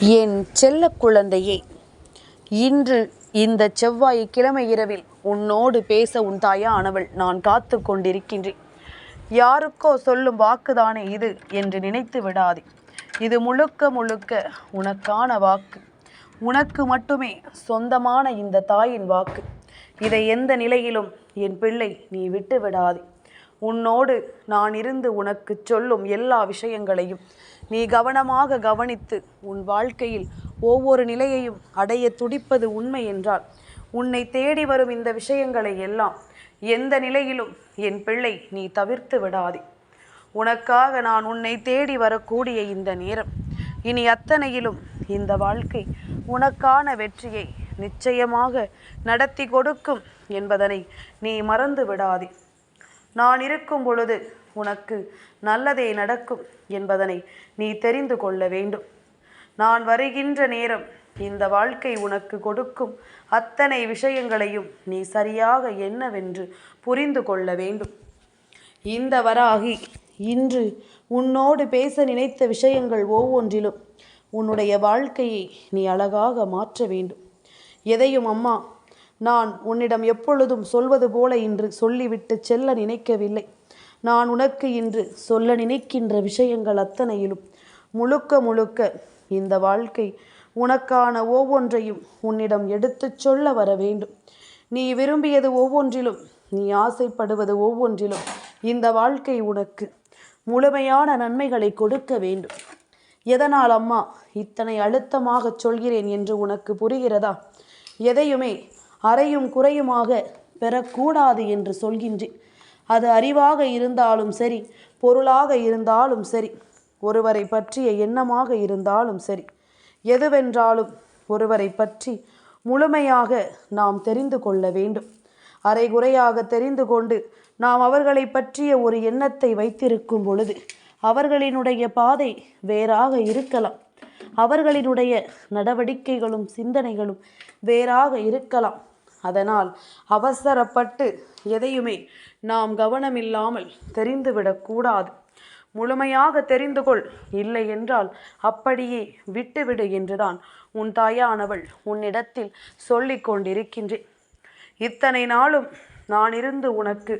என் செல்ல குழந்தையே இன்று இந்த செவ்வாய் கிழமை இரவில் உன்னோடு பேச உன் தாயானவள் நான் காத்து கொண்டிருக்கின்றேன். யாருக்கோ சொல்லும் வாக்குதானே இது என்று நினைத்து விடாதே. இது முழுக்க முழுக்க உனக்கான வாக்கு. உனக்கு மட்டுமே சொந்தமான இந்த தாயின் வாக்கு. இதை எந்த நிலையிலும் என் பிள்ளை நீ விட்டு விடாதே உன்னோடு நான் இருந்து உனக்கு சொல்லும் எல்லா விஷயங்களையும் நீ கவனமாக கவனித்து உன் வாழ்க்கையில் ஒவ்வொரு நிலையையும் அடைய துடிப்பது உண்மை என்றால் உன்னை தேடி வரும் இந்த விஷயங்களை எல்லாம் எந்த நிலையிலும் என் பிள்ளை நீ தவிர்த்து விடாதே. உனக்காக நான் உன்னை தேடி வரக்கூடிய இந்த நேரம் இனி அத்தனையிலும் இந்த வாழ்க்கை உனக்கான வெற்றியை நிச்சயமாக நடத்தி கொடுக்கும் என்பதனை நீ மறந்து விடாதே. நான் இருக்கும் பொழுது உனக்கு நல்லதே நடக்கும் என்பதனை நீ தெரிந்து கொள்ள வேண்டும். நான் வருகின்ற நேரம் இந்த வாழ்க்கை உனக்கு கொடுக்கும் அத்தனை விஷயங்களையும் நீ சரியாக என்னவென்று புரிந்து கொள்ள வேண்டும். இந்த வராகி இன்று உன்னோடு பேச நினைத்த விஷயங்கள் ஒவ்வொன்றிலும் உன்னுடைய வாழ்க்கையை நீ அழகாக மாற்ற வேண்டும். எதையும் அம்மா நான் உன்னிடம் எப்பொழுதும் சொல்வது போல இன்று சொல்லிவிட்டு செல்ல நினைக்கவில்லை. நான் உனக்கு இன்று சொல்ல நினைக்கின்ற விஷயங்கள் அத்தனையிலும் முழுக்க முழுக்க இந்த வாழ்க்கை உனக்கான ஒவ்வொன்றையும் உன்னிடம் எடுத்துச் சொல்ல வர வேண்டும். நீ விரும்பியது ஒவ்வொன்றிலும் நீ ஆசைப்படுவது ஒவ்வொன்றிலும் இந்த வாழ்க்கை உனக்கு முழுமையான நன்மைகளை கொடுக்க வேண்டும். எதனால் அம்மா இத்தனை அழுத்தமாகச் சொல்கிறேன் என்று உனக்கு புரிகிறதா? எதையுமே அறையும் குறையுமாக பெறக்கூடாது என்று சொல்கின்றேன். அது அறிவாக இருந்தாலும் சரி பொருளாக இருந்தாலும் சரி ஒருவரை பற்றிய எண்ணமாக இருந்தாலும் சரி எதுவென்றாலும் ஒருவரை பற்றி முழுமையாக நாம் தெரிந்து கொள்ள வேண்டும். அரைகுறையாக தெரிந்து கொண்டு நாம் அவர்களை பற்றிய ஒரு எண்ணத்தை வைத்திருக்கும் பொழுது அவர்களினுடைய பாதை வேறாக இருக்கலாம். அவர்களினுடைய நடவடிக்கைகளும் சிந்தனைகளும் வேறாக இருக்கலாம். அதனால் அவசரப்பட்டு எதையுமே நாம் கவனமில்லாமல் தெரிந்துவிடக்கூடாது முழுமையாக தெரிந்து கொள். இல்லை என்றால் அப்படியே விட்டுவிடு என்றுதான் உன் தாயானவள் உன்னிடத்தில் சொல்லிக் கொண்டிருக்கின்றேன். இத்தனை நாளும் நான் இருந்து உனக்கு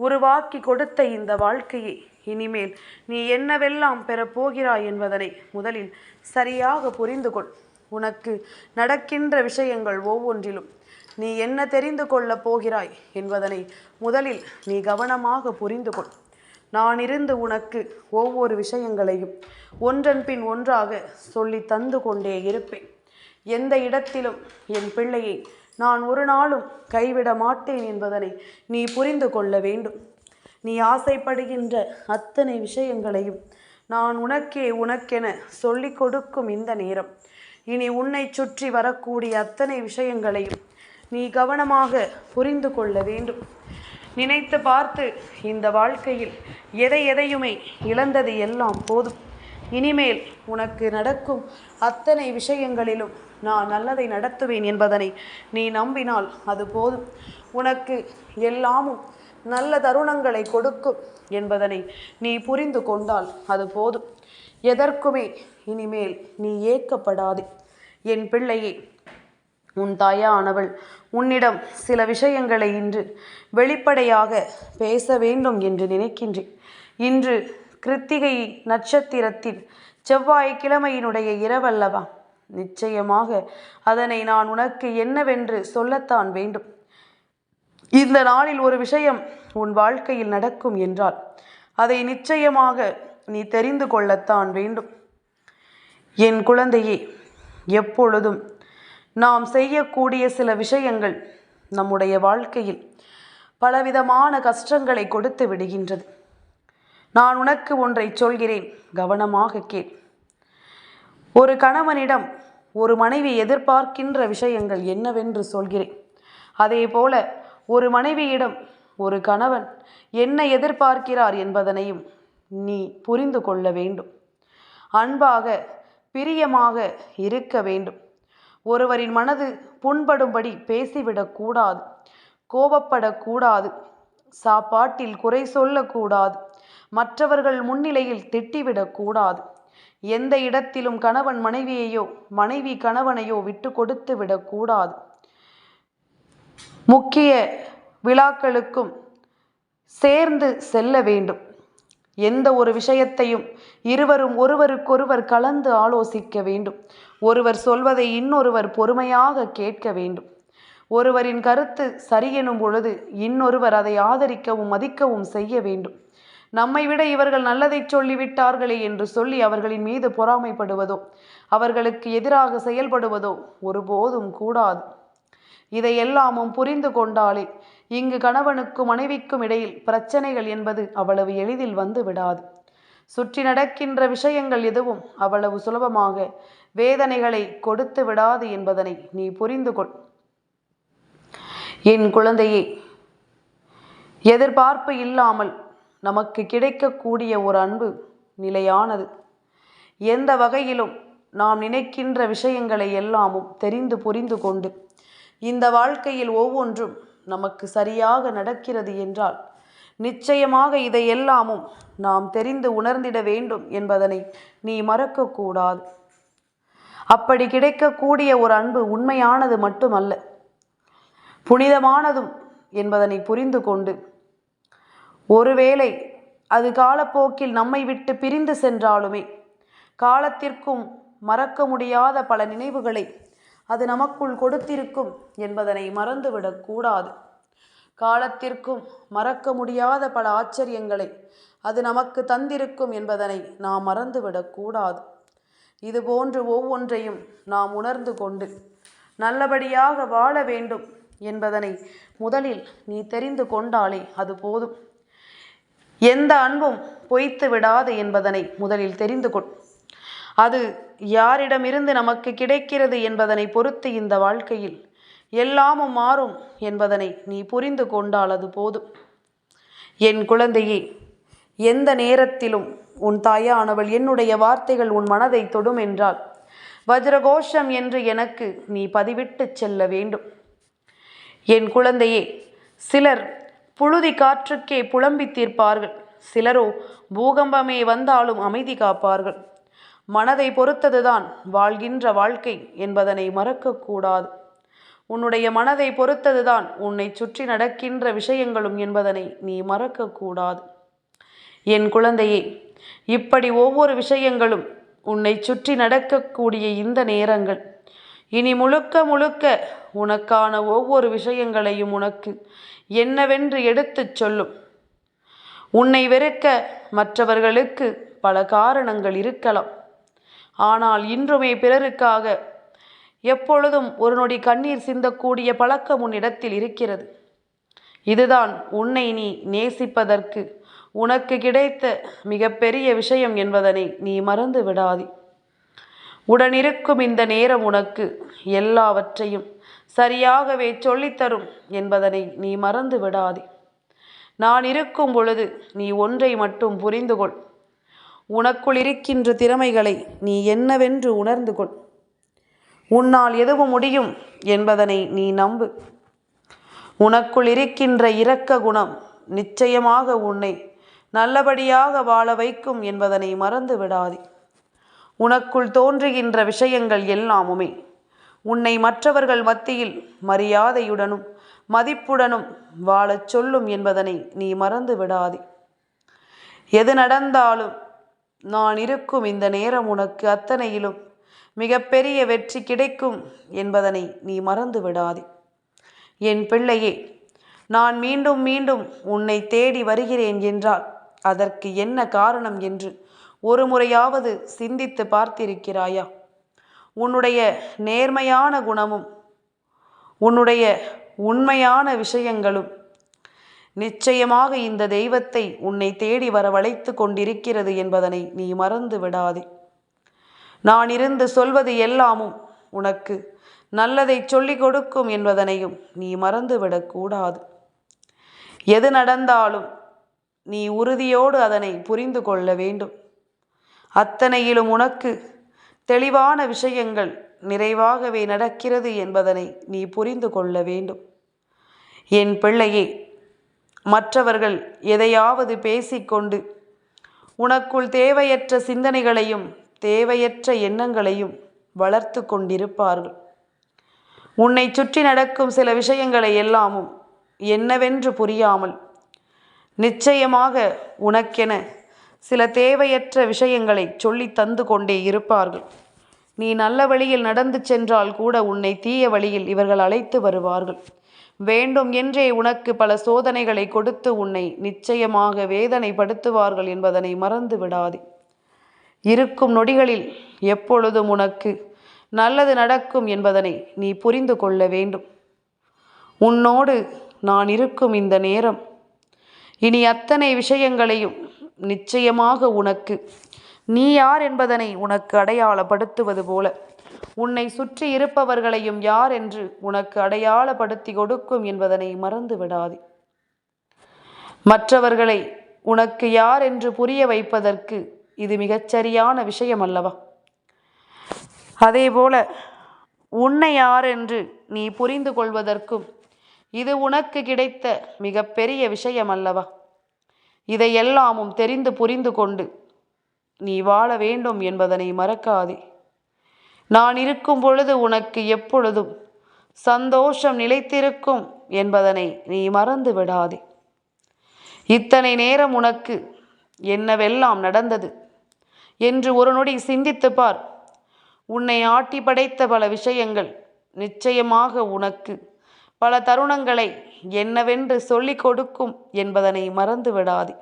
உருவாக்கி கொடுத்த இந்த வாழ்க்கையை இனிமேல் நீ என்னவெல்லாம் பெறப்போகிறாய் என்பதனை முதலில் சரியாக புரிந்து கொள். உனக்கு நடக்கின்ற விஷயங்கள் ஒவ்வொன்றிலும் நீ என்ன தெரிந்து கொள்ளப் போகிறாய் என்பதனை முதலில் நீ கவனமாக புரிந்து கொள். நான் இருந்து உனக்கு ஒவ்வொரு விஷயங்களையும் ஒன்றன் பின் ஒன்றாக சொல்லி தந்து கொண்டே இருப்பேன். எந்த இடத்திலும் என் பிள்ளையை நான் ஒரு நாளும் கைவிட மாட்டேன் என்பதனை நீ புரிந்து கொள்ள வேண்டும். நீ ஆசைப்படுகின்ற அத்தனை விஷயங்களையும் நான் உனக்கே உனக்கென சொல்லிக் கொடுக்கும் இந்த நேரம். இனி உன்னை சுற்றி வரக்கூடிய அத்தனை விஷயங்களையும் நீ கவனமாக புரிந்து கொள்ள வேண்டும். நினைத்து பார்த்து இந்த வாழ்க்கையில் எதை எதையுமே இழந்தது எல்லாம் போதும். இனிமேல் உனக்கு நடக்கும் அத்தனை விஷயங்களிலும் நான் நல்லதை நடத்துவேன் என்பதனை நீ நம்பினால் அது போதும். உனக்கு எல்லாமும் நல்ல தருணங்களை கொடுக்கும் என்பதனை நீ புரிந்து கொண்டால் அது போதும். எதற்குமே இனிமேல் நீ ஏக்கப்படாது. என் பிள்ளையை உன் தாயானவள் உன்னிடம் சில விஷயங்களை இன்று வெளிப்படையாக பேச வேண்டும் என்று நினைக்கின்றேன். இன்று கிருத்திகை நட்சத்திரத்தில் செவ்வாய்க்கிழமையினுடைய இரவல்லவா? நிச்சயமாக அதனை நான் உனக்கு என்னவென்று சொல்லத்தான் வேண்டும். இந்த நாளில் ஒரு விஷயம் உன் வாழ்க்கையில் நடக்கும் என்றால் அதை நிச்சயமாக நீ தெரிந்து கொள்ளத்தான் வேண்டும். என் குழந்தையே எப்பொழுதும் நாம் செய்யக்கூடிய சில விஷயங்கள் நம்முடைய வாழ்க்கையில் பலவிதமான கஷ்டங்களை கொடுத்து விடுகின்றது. நான் உனக்கு ஒன்றை சொல்கிறேன் கவனமாக கேள். ஒரு கணவனிடம் ஒரு மனைவி எதிர்பார்க்கின்ற விஷயங்கள் என்னவென்று சொல்கிறேன். அதே போல ஒரு மனைவியிடம் ஒரு கணவன் என்ன எதிர்பார்க்கிறார் என்பதனையும் நீ புரிந்து கொள்ள வேண்டும். அன்பாக பிரியமாக இருக்க வேண்டும். ஒருவரின் மனது புண்படும்படி பேசிவிடக்கூடாது கோபப்படக்கூடாது சாப்பாட்டில் குறை சொல்லக்கூடாது மற்றவர்கள் முன்னிலையில் திட்டிவிடக்கூடாது எந்த இடத்திலும் கணவன் மனைவியையோ மனைவி கணவனையோ விட்டு கொடுத்து விடக்கூடாது முக்கிய விழாக்களுக்கும் சேர்ந்து செல்ல வேண்டும். எந்த ஒரு விஷயத்தையும் இருவரும் ஒருவருக்கொருவர் கலந்து ஆலோசிக்க வேண்டும். ஒருவர் சொல்வதை இன்னொருவர் பொறுமையாக கேட்க வேண்டும். ஒருவரின் கருத்து சரியெனும் பொழுது இன்னொருவர் அதை ஆதரிக்கவும் மதிக்கவும் செய்ய வேண்டும். நம்மை விட இவர்கள் நல்லதை சொல்லிவிட்டார்களே என்று சொல்லி அவர்களின் மீது பொறாமைப்படுவதோ அவர்களுக்கு எதிராக செயல்படுவதோ ஒருபோதும் கூடாது. இதையெல்லாமும் புரிந்து கொண்டாலே இங்கு கணவனுக்கும் மனைவிக்கும் இடையில் பிரச்சனைகள் என்பது அவ்வளவு எளிதில் வந்து விடாது. சுற்றி நடக்கின்ற விஷயங்கள் எதுவும் அவ்வளவு சுலபமாக வேதனைகளை கொடுத்து விடாது என்பதனை நீ புரிந்து கொள். என் குழந்தையே எதிர்பார்ப்பு இல்லாமல் நமக்கு கிடைக்கக்கூடிய ஒரு அன்பு நிலையானது. எந்த வகையிலும் நாம் நினைக்கின்ற விஷயங்களை எல்லாமும் தெரிந்து புரிந்து கொண்டு இந்த வாழ்க்கையில் ஒவ்வொன்றும் நமக்கு சரியாக நடக்கிறது என்றால் நிச்சயமாக இதை எல்லாமும் நாம் தெரிந்து உணர்ந்திட வேண்டும் என்பதனை நீ மறக்கக்கூடாது. அப்படி கிடைக்கக்கூடிய ஒரு அன்பு உண்மையானது மட்டுமல்ல புனிதமானதும் என்பதனை புரிந்து கொண்டு ஒருவேளை அது காலப்போக்கில் நம்மை விட்டு பிரிந்து சென்றாலுமே காலத்திற்கும் மறக்க முடியாத பல நினைவுகளை அது நமக்குள் கொடுத்திருக்கும் என்பதனை மறந்துவிடக் கூடாது. காலத்திற்கும் மறக்க முடியாத பல ஆச்சரியங்களை அது நமக்கு தந்திருக்கும் என்பதனை நாம் மறந்துவிடக் கூடாது. இது போன்று ஒவ்வொன்றையும் நாம் உணர்ந்து கொண்டு நல்லபடியாக வாழ வேண்டும் என்பதனை முதலில் நீ தெரிந்து கொண்டாலே அது போதும். எந்த அன்பும் பொய்த்து விடாது என்பதனை முதலில் தெரிந்து கொள். அது யாரிடமிருந்து நமக்கு கிடைக்கிறது என்பதனை பொறுத்து இந்த வாழ்க்கையில் எல்லாமும் மாறும் என்பதனை நீ புரிந்து கொண்டால் அது போதும். என் குழந்தையே எந்த நேரத்திலும் உன் தாயானவள் என்னுடைய வார்த்தைகள் உன் மனதை தொடும் என்றால் வஜ்ரகோஷம் என்று எனக்கு நீ பதிவிட்டு செல்ல வேண்டும். என் குழந்தையே சிலர் புழுதி காற்றுக்கே புலம்பி தீர்ப்பார்கள் சிலரோ பூகம்பமே வந்தாலும் அமைதி காப்பார்கள். மனதை பொறுத்ததுதான் வாழ்கின்ற வாழ்க்கை என்பதனை மறக்கக்கூடாது. உன்னுடைய மனதை பொறுத்ததுதான் உன்னை சுற்றி நடக்கின்ற விஷயங்களும் என்பதனை நீ மறக்கக்கூடாது. என் குழந்தையே இப்படி ஒவ்வொரு விஷயங்களும் உன்னை சுற்றி நடக்கக்கூடிய இந்த நேரங்கள் இனி முழுக்க முழுக்க உனக்கான ஒவ்வொரு விஷயங்களையும் உனக்கு என்னவென்று எடுத்துச் சொல்லும். உன்னை வெறுக்க மற்றவர்களுக்கு பல காரணங்கள் இருக்கலாம். ஆனால் இன்றுமே பிறருக்காக எப்பொழுதும் ஒரு நொடி கண்ணீர் சிந்தக்கூடிய பழக்கம் உன்னிடத்தில் இருக்கிறது. இதுதான் உன்னை நீ நேசிப்பதற்கு உனக்கு கிடைத்த மிகப்பெரிய விஷயம் என்பதனை நீ மறந்து விடாதே. உடனிருக்கும் இந்த நேரம் உனக்கு எல்லாவற்றையும் சரியாகவே சொல்லித்தரும் என்பதனை நீ மறந்து விடாதே. நான் இருக்கும் பொழுது நீ ஒன்றை மட்டும் புரிந்து கொள் உனக்குள் இருக்கின்ற திறமைகளை நீ என்னவென்று உணர்ந்து கொள். உன்னால் எதுவும் முடியும் என்பதனை நீ நம்பு. உனக்குள் இருக்கின்ற இரக்க குணம் நிச்சயமாக உன்னை நல்லபடியாக வாழ வைக்கும் என்பதனை மறந்து விடாதே. உனக்குள் தோன்றுகின்ற விஷயங்கள் எல்லாமுமே உன்னை மற்றவர்கள் மத்தியில் மரியாதையுடனும் மதிப்புடனும் வாழச் சொல்லும் என்பதனை நீ மறந்து விடாதே. எது நடந்தாலும் நான் இருக்கும் இந்த நேரம் உனக்கு அத்தனையிலும் மிகப்பெரிய வெற்றி கிடைக்கும் என்பதனை நீ மறந்து விடாதே என் பிள்ளையே நான் மீண்டும் மீண்டும் உன்னை தேடி வருகிறேன் என்றால் அதற்கு என்ன காரணம் என்று ஒரு முறையாவது சிந்தித்து பார்த்திருக்கிறாயா? உன்னுடைய நேர்மையான குணமும் உன்னுடைய உண்மையான விஷயங்களும் நிச்சயமாக இந்த தெய்வத்தை உன்னை தேடி வரவழைத்து கொண்டிருக்கிறது என்பதனை நீ மறந்து விடாதே. நான் இருந்து சொல்வது எல்லாமும் உனக்கு நல்லதை சொல்லிக் கொடுக்கும் என்பதனையும் நீ மறந்துவிடக்கூடாது எது நடந்தாலும் நீ உறுதியோடு அதனை புரிந்து கொள்ள வேண்டும். அத்தனையிலும் உனக்கு தெளிவான விஷயங்கள் நிறைவாகவே நடக்கிறது என்பதனை நீ புரிந்து கொள்ள வேண்டும். என் பிள்ளையே மற்றவர்கள் எதையாவது பேசிக்கொண்டு உனக்குள் தேவையற்ற சிந்தனைகளையும் தேவையற்ற எண்ணங்களையும் வளர்த்து கொண்டிருப்பார்கள். உன்னை சுற்றி நடக்கும் சில விஷயங்களை எல்லாமும் என்னவென்று புரியாமல் நிச்சயமாக உனக்கென சில தேவையற்ற விஷயங்களை சொல்லி தந்து கொண்டே இருப்பார்கள். நீ நல்ல வழியில் நடந்து சென்றால் கூட உன்னை தீய வழியில் இவர்கள் அழைத்து வருவார்கள். வேண்டும் என்றே உனக்கு பல சோதனைகளை கொடுத்து உன்னை நிச்சயமாக வேதனைப்படுத்துவார்கள் என்பதனை மறந்து விடாதே. இருக்கும் நொடிகளில் எப்பொழுதும் உனக்கு நல்லது நடக்கும் என்பதனை நீ புரிந்து கொள்ள வேண்டும். உன்னோடு நான் இருக்கும் இந்த நேரம் இனி அத்தனை விஷயங்களையும் நிச்சயமாக உனக்கு நீ யார் என்பதனை உனக்கு அடையாளப்படுத்துவது போல. உன்னை சுற்றி இருப்பவர்களையும் யார் என்று உனக்கு அடையாளப்படுத்தி கொடுக்கும் என்பதனை மறந்து விடாதே. மற்றவர்களை உனக்கு யார் என்று புரிய வைப்பதற்கு இது மிகச்சரியான விஷயம் அல்லவா அதேபோல உன்னை யார் என்று நீ புரிந்து கொள்வதற்கும் இது உனக்கு கிடைத்த மிகப்பெரிய விஷயம் அல்லவா இதையெல்லாமும் தெரிந்து புரிந்து கொண்டு நீ வாழ வேண்டும் என்பதனை மறக்காதே. நான் இருக்கும் பொழுது உனக்கு எப்பொழுதும் சந்தோஷம் நிலைத்திருக்கும் என்பதனை நீ மறந்து விடாதே. இத்தனை நேரம் உனக்கு என்னவெல்லாம் நடந்தது? என்று ஒரு நொடி சிந்தித்து பார். உன்னை ஆட்டி படைத்த பல விஷயங்கள் நிச்சயமாக உனக்கு பல தருணங்களை என்னவென்று சொல்லிக் கொடுக்கும் என்பதனை மறந்து விடாதே.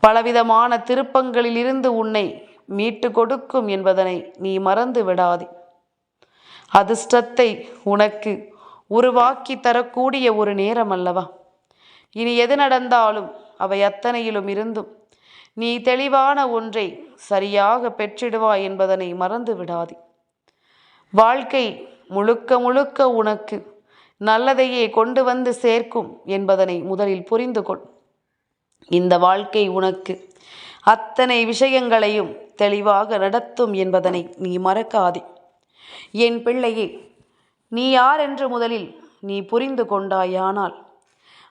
பலவிதமான திருப்பங்களிலிருந்து உன்னை மீட்டு கொடுக்கும் என்பதனை நீ மறந்து விடாதே. அதிர்ஷ்டத்தை உனக்கு உருவாக்கி தரக்கூடிய ஒரு நேரம் அல்லவா? இனி எது நடந்தாலும் அவை அத்தனையிலும் இருந்தும் நீ தெளிவான ஒன்றை சரியாக பெற்றிடுவாய் என்பதனை மறந்து விடாதே. வாழ்க்கை முழுக்க முழுக்க உனக்கு நல்லதையே கொண்டு வந்து சேர்க்கும் என்பதனை முதலில் புரிந்து கொள் இந்த வாழ்க்கை உனக்கு அத்தனை விஷயங்களையும் தெளிவாக நடத்தும் என்பதனை நீ மறக்காதே. என் பிள்ளையே நீ யார் என்று முதலில் நீ புரிந்து கொண்டாயானால்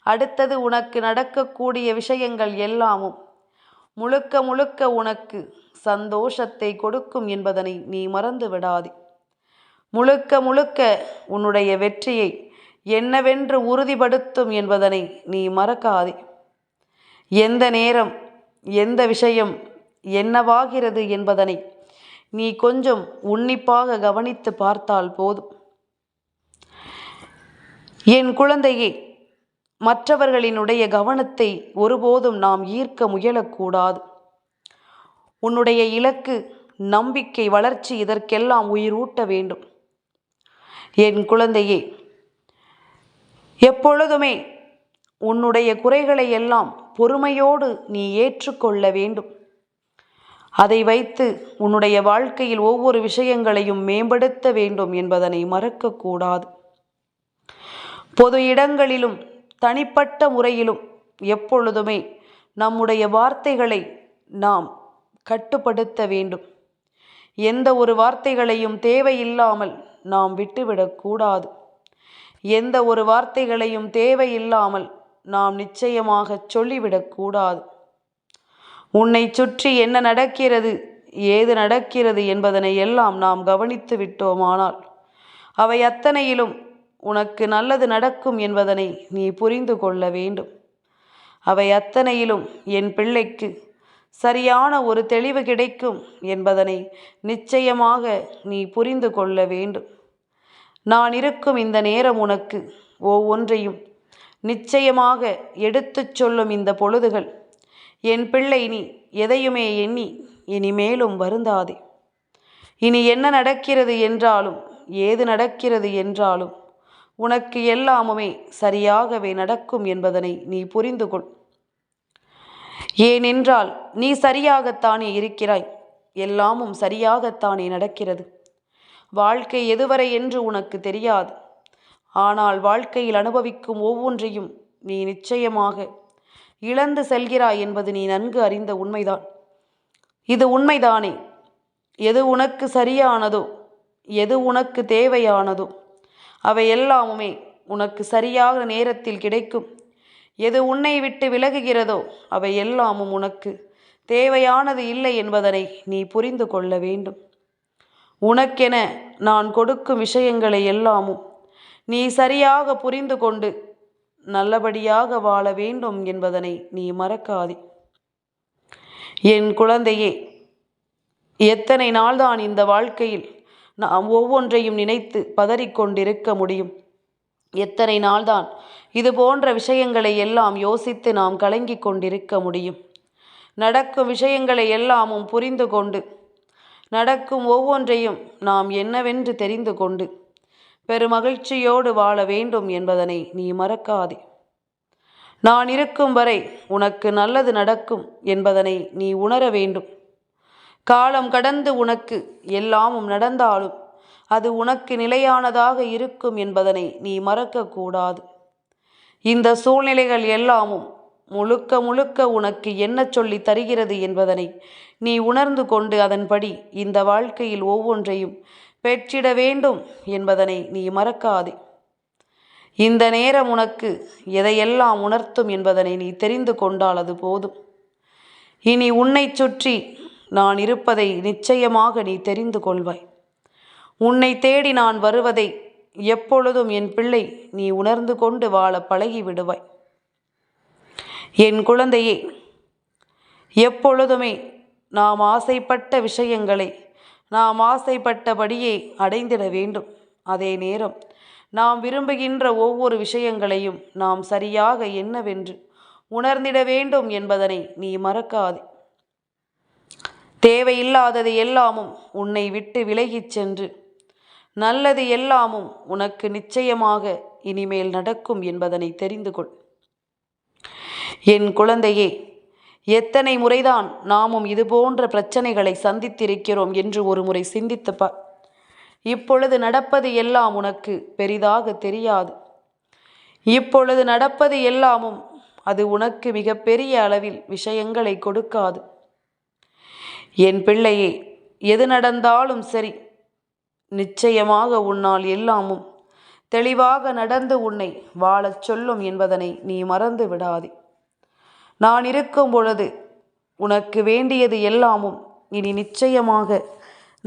அடுத்தது உனக்கு நடக்கக்கூடிய விஷயங்கள் எல்லாமும் முழுக்க முழுக்க உனக்கு சந்தோஷத்தை கொடுக்கும் என்பதனை நீ மறந்து விடாதே. முழுக்க முழுக்க உன்னுடைய வெற்றியை என்னவென்று உறுதிப்படுத்தும் என்பதனை நீ மறக்காதே. எந்த நேரம் எந்த விஷயம் என்னவாகிறது என்பதனை நீ கொஞ்சம் உன்னிப்பாக கவனித்து பார்த்தால் போதும். என் குழந்தையே மற்றவர்களினுடைய கவனத்தை ஒருபோதும் நாம் ஈர்க்க முயலக்கூடாது. உன்னுடைய இலக்கு நம்பிக்கை வளர்ச்சி இதற்கெல்லாம் உயிரூட்ட வேண்டும். என் குழந்தையே எப்பொழுதுமே உன்னுடைய குறைகளை எல்லாம் பொறுமையோடு நீ ஏற்றுக்கொள்ள வேண்டும். அதை வைத்து உன்னுடைய வாழ்க்கையில் ஒவ்வொரு விஷயங்களையும் மேம்படுத்த வேண்டும் என்பதனை மறக்கக்கூடாது. பொது இடங்களிலும் தனிப்பட்ட முறையிலும் எப்பொழுதுமே நம்முடைய வார்த்தைகளை நாம் கட்டுப்படுத்த வேண்டும். எந்த ஒரு வார்த்தைகளையும் தேவையில்லாமல் நாம் விட்டுவிடக்கூடாது. எந்த ஒரு வார்த்தைகளையும் தேவையில்லாமல் நாம் நிச்சயமாக சொல்லிவிடக்கூடாது உன்னை சுற்றி என்ன நடக்கிறது ஏது நடக்கிறது என்பதனை எல்லாம் நாம் கவனித்து விட்டோமானால் அவை அத்தனையிலும் உனக்கு நல்லது நடக்கும் என்பதனை நீ புரிந்து கொள்ள வேண்டும். அவை அத்தனையிலும் என் பிள்ளைக்கு சரியான ஒரு தெளிவு கிடைக்கும் என்பதனை நிச்சயமாக நீ புரிந்து கொள்ள வேண்டும். நான் இருக்கும் இந்த நேரம் உனக்கு ஒவ்வொன்றையும் நிச்சயமாக எடுத்துச் சொல்லும் இந்த பொழுதுகள். என் பிள்ளை நீ எதையுமே எண்ணி இனிமேலும் வருந்தாதே. இனி என்ன நடக்கிறது என்றாலும் ஏது நடக்கிறது என்றாலும் உனக்கு எல்லாமுமே சரியாகவே நடக்கும் என்பதனை நீ புரிந்து கொள். ஏனென்றால் நீ சரியாகத்தானே இருக்கிறாய். எல்லாமும் சரியாகத்தானே நடக்கிறது. வாழ்க்கை எதுவரை என்று உனக்கு தெரியாது. ஆனால் வாழ்க்கையில் அனுபவிக்கும் ஒவ்வொன்றையும் நீ நிச்சயமாக இழந்து செல்கிறாய் என்பது நீ நன்கு அறிந்த உண்மைதான். இது உண்மைதானே? எது உனக்கு சரியானதோ எது உனக்கு தேவையானதோ அவை எல்லாமுமே உனக்கு சரியாக நேரத்தில் கிடைக்கும். எது உன்னை விட்டு விலகுகிறதோ அவை எல்லாமும் உனக்கு தேவையானது இல்லை என்பதனை நீ புரிந்து கொள்ள வேண்டும். உனக்கென நான் கொடுக்கும் விஷயங்களை எல்லாமும் நீ சரியாக புரிந்து கொண்டு நல்லபடியாக வாழ வேண்டும் என்பதனை நீ மறக்காதே. என் குழந்தையே எத்தனை நாள்தான் இந்த வாழ்க்கையில் நாம் ஒவ்வொன்றையும் நினைத்து பதறிக்கொண்டிருக்க முடியும்? எத்தனை நாள்தான் இது போன்ற விஷயங்களை எல்லாம் யோசித்து நாம் கலங்கிக் கொண்டிருக்க முடியும்? நடக்கும் விஷயங்களை எல்லாமும் புரிந்து கொண்டு நடக்கும் ஒவ்வொன்றையும் நாம் என்னவென்று தெரிந்து கொண்டு பெருமகிழ்ச்சியோடு வாழ வேண்டும் என்பதனை நீ மறக்காதே. நான் இருக்கும் வரை உனக்கு நல்லது நடக்கும் என்பதனை நீ உணர வேண்டும். காலம் கடந்து உனக்கு எல்லாமும் நடந்தாலும் அது உனக்கு நிலையானதாக இருக்கும் என்பதனை நீ மறக்கக்கூடாது. இந்த சூழ்நிலைகள் எல்லாமும் முழுக்க முழுக்க உனக்கு என்ன சொல்லி தருகிறது என்பதனை நீ உணர்ந்து கொண்டு அதன்படி இந்த வாழ்க்கையில் ஒவ்வொன்றையும் பெற்றிட வேண்டும் என்பதனை நீ மறக்காதே. இந்த நேரம் உனக்கு எதையெல்லாம் உணர்த்தும் என்பதனை நீ தெரிந்து கொண்டால் அது போதும். இனி உன்னை சுற்றி நான் இருப்பதை நிச்சயமாக நீ தெரிந்து கொள்வாய். உன்னை தேடி நான் வருவதை எப்பொழுதும் என் பிள்ளை நீ உணர்ந்து கொண்டு வாழ பழகி விடுவாய். என் குழந்தையே எப்பொழுதுமே நாம் ஆசைப்பட்ட விஷயங்களை நாம் ஆசைப்பட்டபடியே அடைந்திட வேண்டும். அதே நேரம் நாம் விரும்புகின்ற ஒவ்வொரு விஷயங்களையும் நாம் சரியாக என்னவென்று உணர்ந்திட வேண்டும் என்பதனை நீ மறக்காதே. தேவையில்லாதது எல்லாமும் உன்னை விட்டு விலகிச் சென்று நல்லது எல்லாமும் உனக்கு நிச்சயமாக இனிமேல் நடக்கும் என்பதனை தெரிந்து கொள். என் குழந்தையே எத்தனை முறைதான் நாமும் இது போன்ற பிரச்சனைகளை சந்தித்திருக்கிறோம் என்று ஒரு முறை சிந்தித்துப்பா. இப்பொழுது நடப்பது எல்லாம் உனக்கு பெரிதாக தெரியாது. இப்பொழுது நடப்பது எல்லாமும் அது உனக்கு மிகப்பெரிய அளவில் விஷயங்களை கொடுக்காது. என் பிள்ளையே எது நடந்தாலும் சரி நிச்சயமாக உன்னால் எல்லாமும் தெளிவாக நடந்து உன்னை வாழச் சொல்லும் என்பதனை நீ மறந்து விடாதே. நான் இருக்கும் பொழுது உனக்கு வேண்டியது எல்லாமும் இனி நிச்சயமாக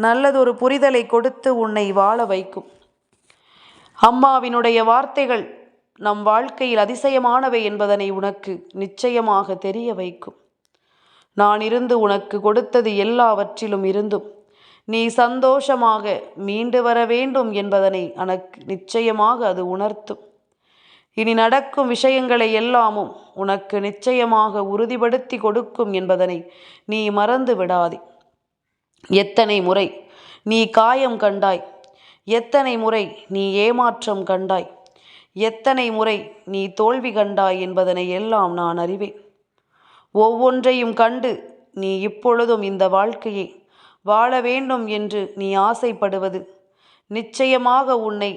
நல்லதொரு புரிதலை கொடுத்து உன்னை வாழ வைக்கும். அம்மாவினுடைய வார்த்தைகள் நம் வாழ்க்கையில் அதிசயமானவை என்பதனை உனக்கு நிச்சயமாக தெரிய வைக்கும். நான் இருந்து உனக்கு கொடுத்தது எல்லாவற்றிலும் இருந்தும் நீ சந்தோஷமாக மீண்டு வர வேண்டும் என்பதனை எனக்கு நிச்சயமாக அது உணர்த்தும். இனி நடக்கும் விஷயங்களை எல்லாமும் உனக்கு நிச்சயமாக உறுதிப்படுத்தி கொடுக்கும் என்பதனை நீ மறந்து விடாதே. எத்தனை முறை நீ காயம் கண்டாய் எத்தனை முறை நீ ஏமாற்றம் கண்டாய் எத்தனை முறை நீ தோல்வி கண்டாய் என்பதனை எல்லாம் நான் அறிவேன். ஒவ்வொன்றையும் கண்டு நீ இப்பொழுதும் இந்த வாழ்க்கையை வாழ வேண்டும் என்று நீ ஆசைப்படுவது நிச்சயமாக உன்னை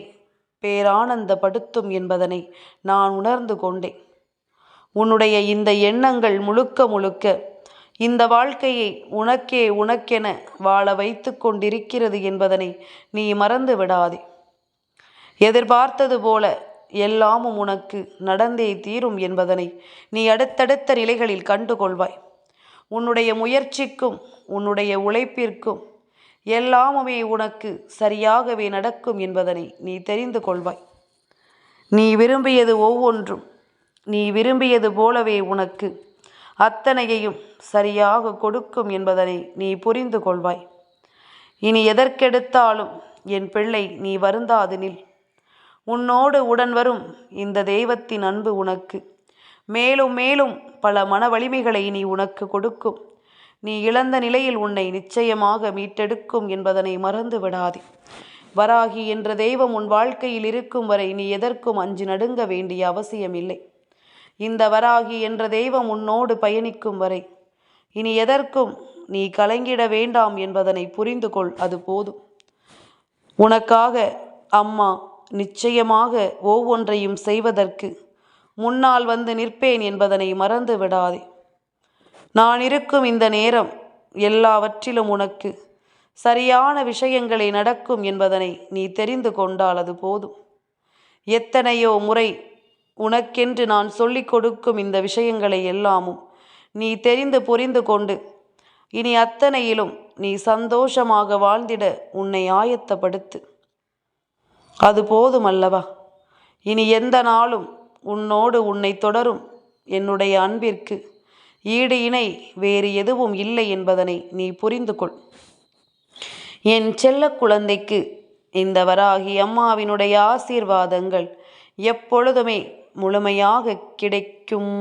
பேரானந்தப்படுத்தும் என்பதனை நான் உணர்ந்து கொண்டேன். உன்னுடைய இந்த எண்ணங்கள் முழுக்க முழுக்க இந்த வாழ்க்கையை உனக்கே உனக்கென வாழ வைத்து கொண்டிருக்கிறது என்பதனை நீ மறந்து விடாதே. எதிர்பார்த்தது போல எல்லாமும் உனக்கு நடந்தே தீரும் என்பதனை நீ அடுத்தடுத்த நிலைகளில் கண்டுகொள்வாய். உன்னுடைய முயற்சிக்கும் உன்னுடைய உழைப்பிற்கும் எல்லாமுமே உனக்கு சரியாகவே நடக்கும் என்பதனை நீ தெரிந்து கொள்வாய். நீ விரும்பியது ஒவ்வொன்றும் நீ விரும்பியது போலவே உனக்கு அத்தனையையும் சரியாக கொடுக்கும் என்பதனை நீ புரிந்து கொள்வாய். இனி எதற்கெடுத்தாலும் என் பிள்ளை நீ வருந்தாது நில். உன்னோடு உடன் வரும் இந்த தெய்வத்தின் அன்பு உனக்கு. மேலும் மேலும் பல மன வலிமைகளை நீ உனக்கு கொடுக்கும். நீ இழந்த நிலையில் உன்னை நிச்சயமாக மீட்டெடுக்கும் என்பதனை மறந்து விடாதே. வராகி என்ற தெய்வம் உன் வாழ்க்கையில் இருக்கும் வரை நீ எதற்கும் அஞ்சு நடுங்க வேண்டிய அவசியமில்லை. இந்த வராகி என்ற தெய்வம் உன்னோடு பயணிக்கும் வரை இனி எதற்கும் நீ கலங்கிட வேண்டாம் என்பதனை புரிந்து கொள் அது போதும். உனக்காக அம்மா நிச்சயமாக ஒவ்வொன்றையும் செய்வதற்கு முன்னால் வந்து நிற்பேன் என்பதனை மறந்து விடாதே. நான் இருக்கும் இந்த நேரம் எல்லாவற்றிலும் உனக்கு சரியான விஷயங்களை நடக்கும் என்பதனை நீ தெரிந்து கொண்டால் அது போதும். எத்தனையோ முறை உனக்கென்று நான் சொல்லிக் கொடுக்கும் இந்த விஷயங்களை எல்லாமும் நீ தெரிந்து புரிந்து கொண்டு இனி அத்தனையிலும் நீ சந்தோஷமாக வாழ்ந்திட உன்னை ஆயத்தப்படுத்து. அது போதுமல்லவா இனி எந்த நாளும் உன்னோடு உன்னை தொடரும் என்னுடைய அன்பிற்கு. ஈடு இணை வேறு எதுவும் இல்லை என்பதனை நீ புரிந்து கொள் என் செல்ல குழந்தைக்கு இந்த வராகி அம்மாவினுடைய ஆசீர்வாதங்கள் எப்பொழுதுமே முழுமையாக கிடைக்கும்.